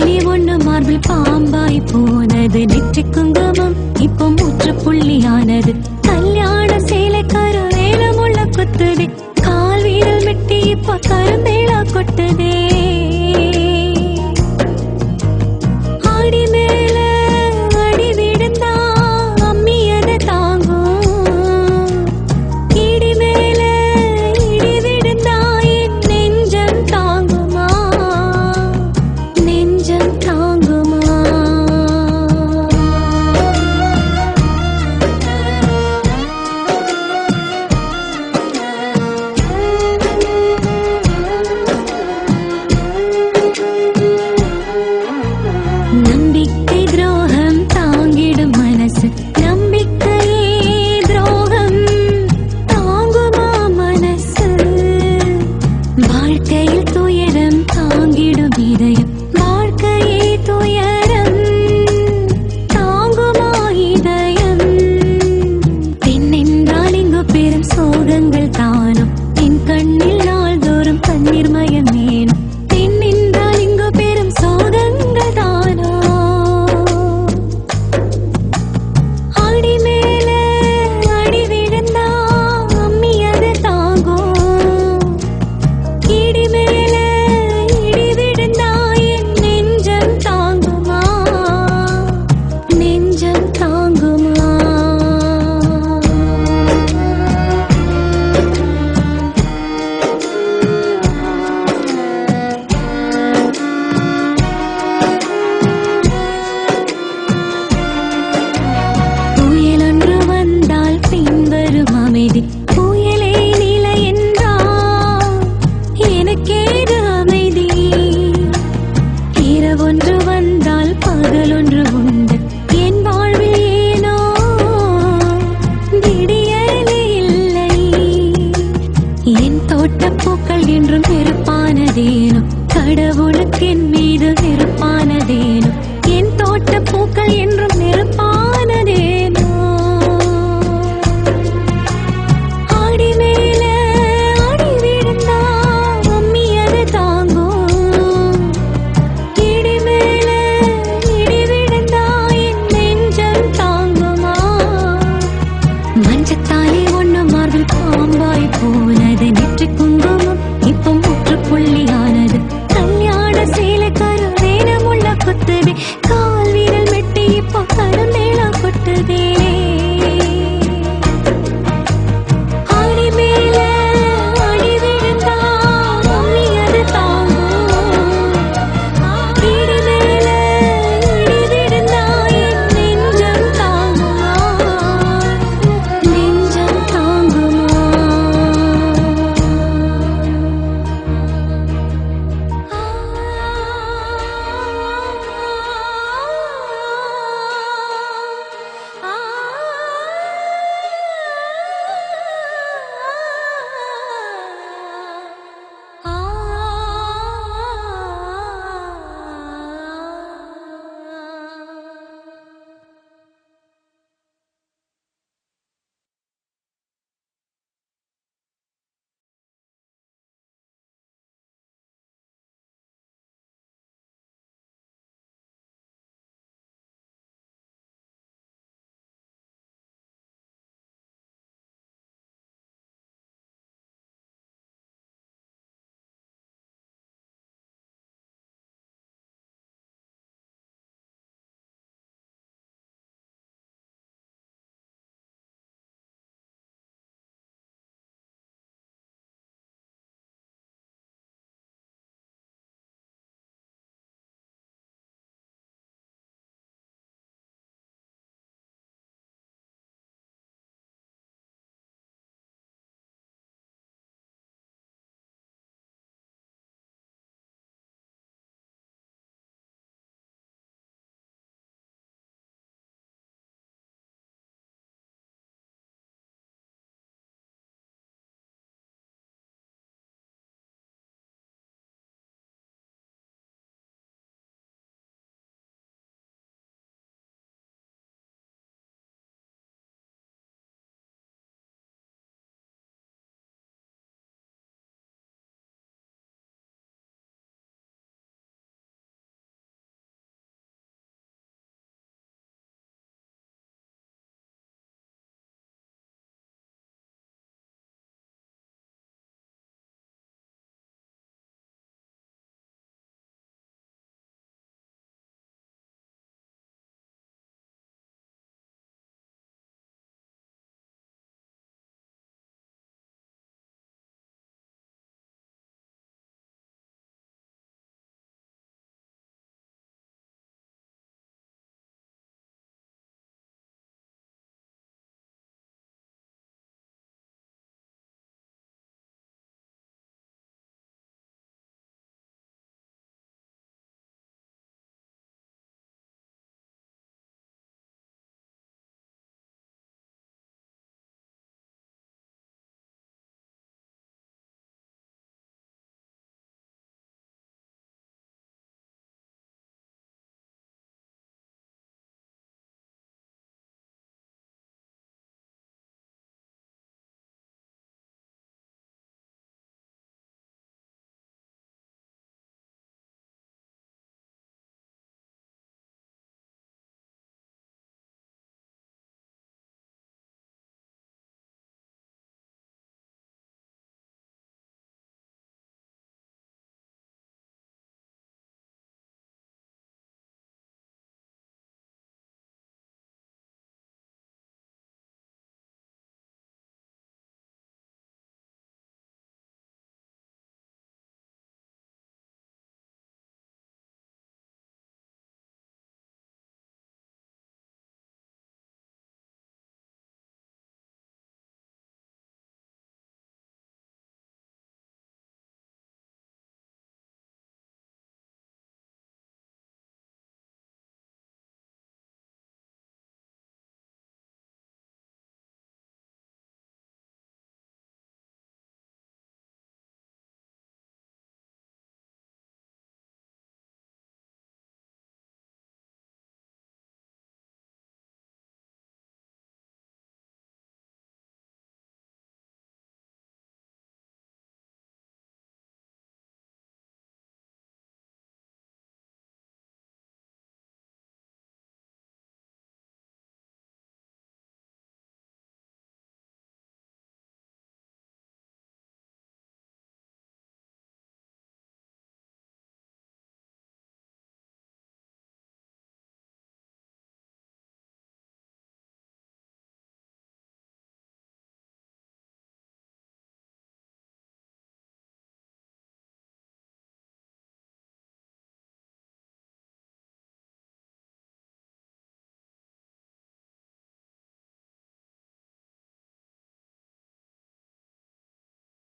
மணி ஒண்ணு மார்பில் பாம்பாய் போனது நெற்றி குங்குமம் இப்போ மூற்று புள்ளியானது கல்யாண சேலை கருவேலம் உள்ள குத்துது கால் வீரல் வெட்டி இப்போ கரும்பேலா கொட்டுதே.